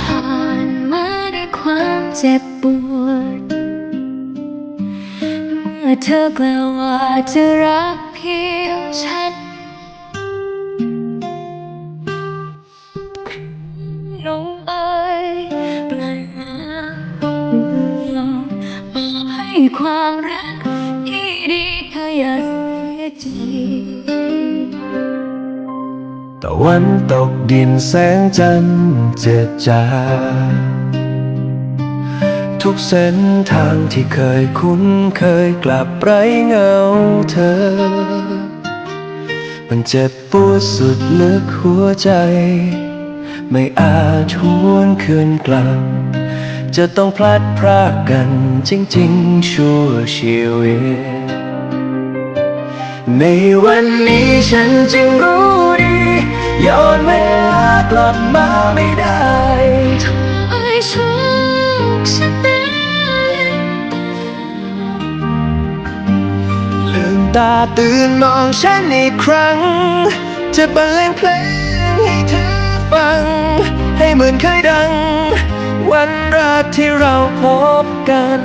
ผ่านมาด้วยความเจ็บปวด เมื่อเธอกล่าวว่าจะรักเพียงฉันลงเอยปลายน้ำบอกให้ความรักที่ดีเธออย่า ตะวันตกดินแสงจันทร์เจิดจ้า ทุกเส้นทางที่เคยคุ้นเคยกลับไร้เงาเธอ มันเจ็บปวดสุดลึกหัวใจ ไม่อาจหวนคืนกลับ จะต้องพลัดพรากกันจริงๆ ชั่วชีวิต ในวันนี้ฉันจึงรู้ดี ย้อนเวลากลับมาไม่ได้เอ้ยโชคชะตาลืมตาตื่นมองฉันอีกครั้ง จะบรรเลงเพลงให้เธอฟัง ให้เหมือนเคยดัง วันแรกที่เราพบกัน